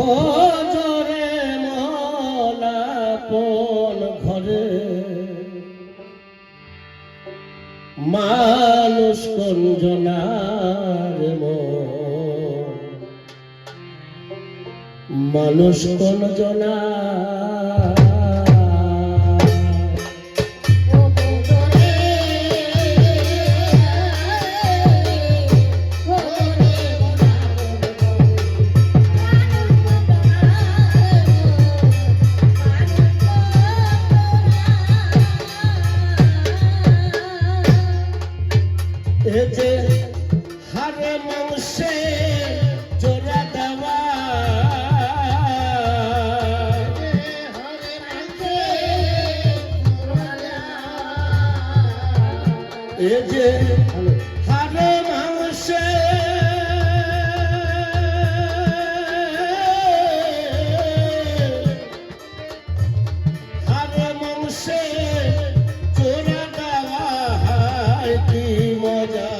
ভজরে মলাপন ঘরে? মানুষ কঞ্জনার মানুষ কঞ্জনা এ যে হারে মাংসে হারে মাংসে হয় কি মজার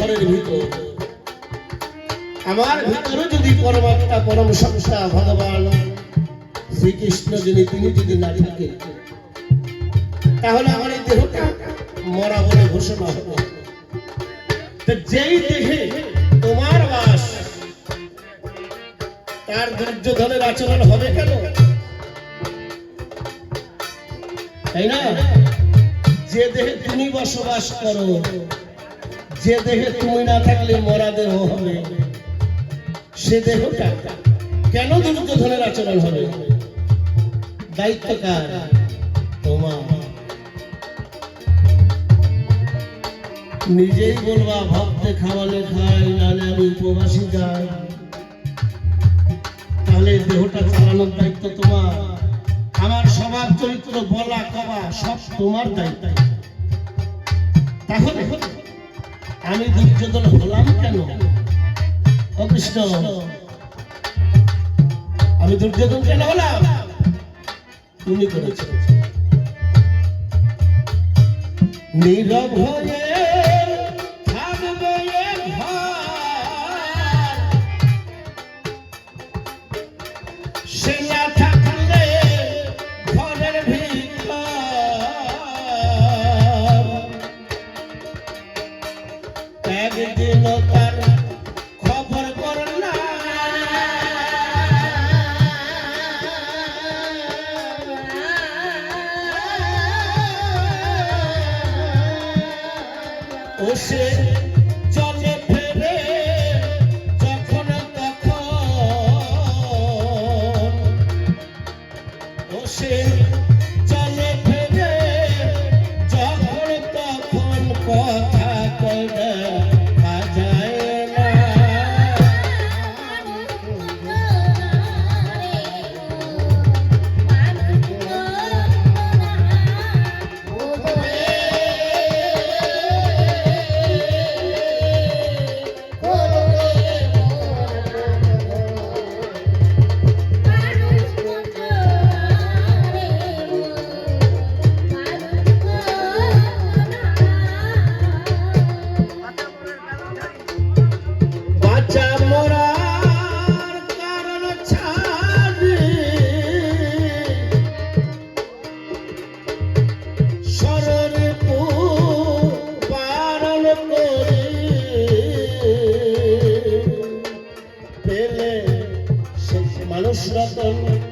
ঘরের ভিতর। আমার ভিতরে যদি পরমাত্মা, পরম সংস্থা ভগবান শ্রীকৃষ্ণ যিনি তিনি যদি না থাকে, তাহলে আমার এই দেহটা মরা বলে ঘোষণা হবে। যেই দেহে তোমার বাস, তার দুর্যোধনের আচরণ হবে কেন? তাই না? যে দেহে তুমি বসবাস করো যে দেহে তুমি না থাকলে মরা দেহ হবে। সে দেহটা কেন দুর্যোধনের আচরণ হবে? দায়িত্ব কার? তোমার। নিজেই বলবা ভক্তে খাওয়ালে খাই নালে আমি উপবাসী যাই। তাহলে দেহটা চালানোর দায়িত্ব তোমার। আমার স্বভাব, চরিত্র, বলা, কবা, সব তোমার দায়িত্ব। তাহলে আমি দুর্যোধন হলাম কেন? কৃষ্ণ আমি দুর্যোধন কেন হলাম? তুমি করেছ। নীরব হয়ে একদিন তার Shri Shri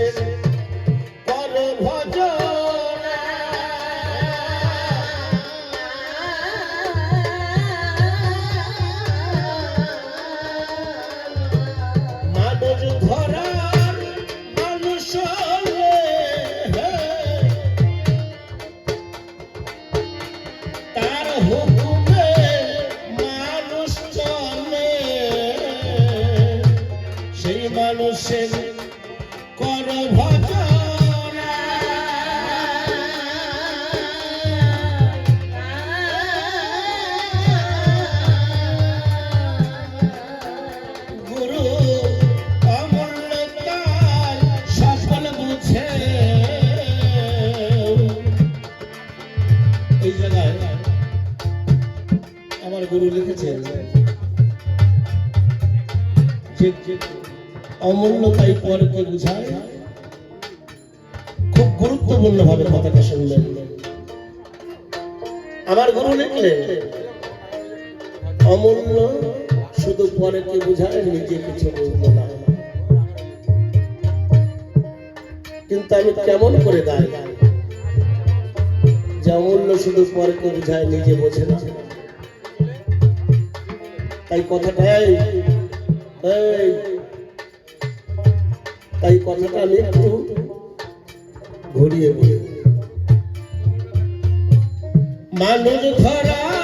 você. অমূল্য পরকে বুঝায়। খুব গুরুত্বপূর্ণ ভাবে কথাটা শুনলেন। আমার গুরু লিখলেন, অমূল্য শুধু পরেকে বুঝায়, নিজে কিছু বুঝলো না। কিন্তু আমি কেমন করে গাই যে অমূল্য শুধু পরেকে বুঝায়, নিজে বোঝে না। তাই কথাটাই এই, তাই কথাটা আমি ঘুরিয়ে বলি। মানুষ ধরার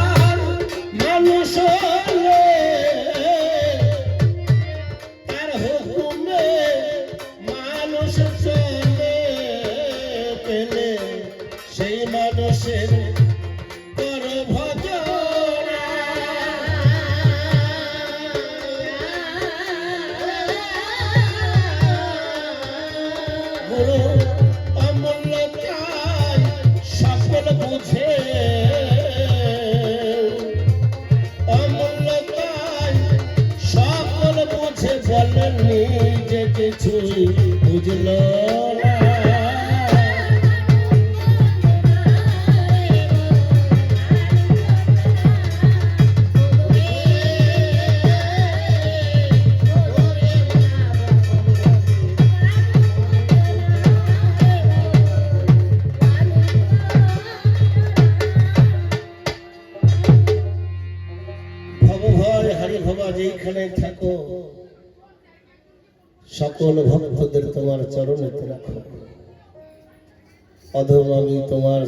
সকল বুঝে বলেন নিজে কিছুই বুঝল সকল ভক্তদের তোমার চরণে রাখো অধম আমি তোমার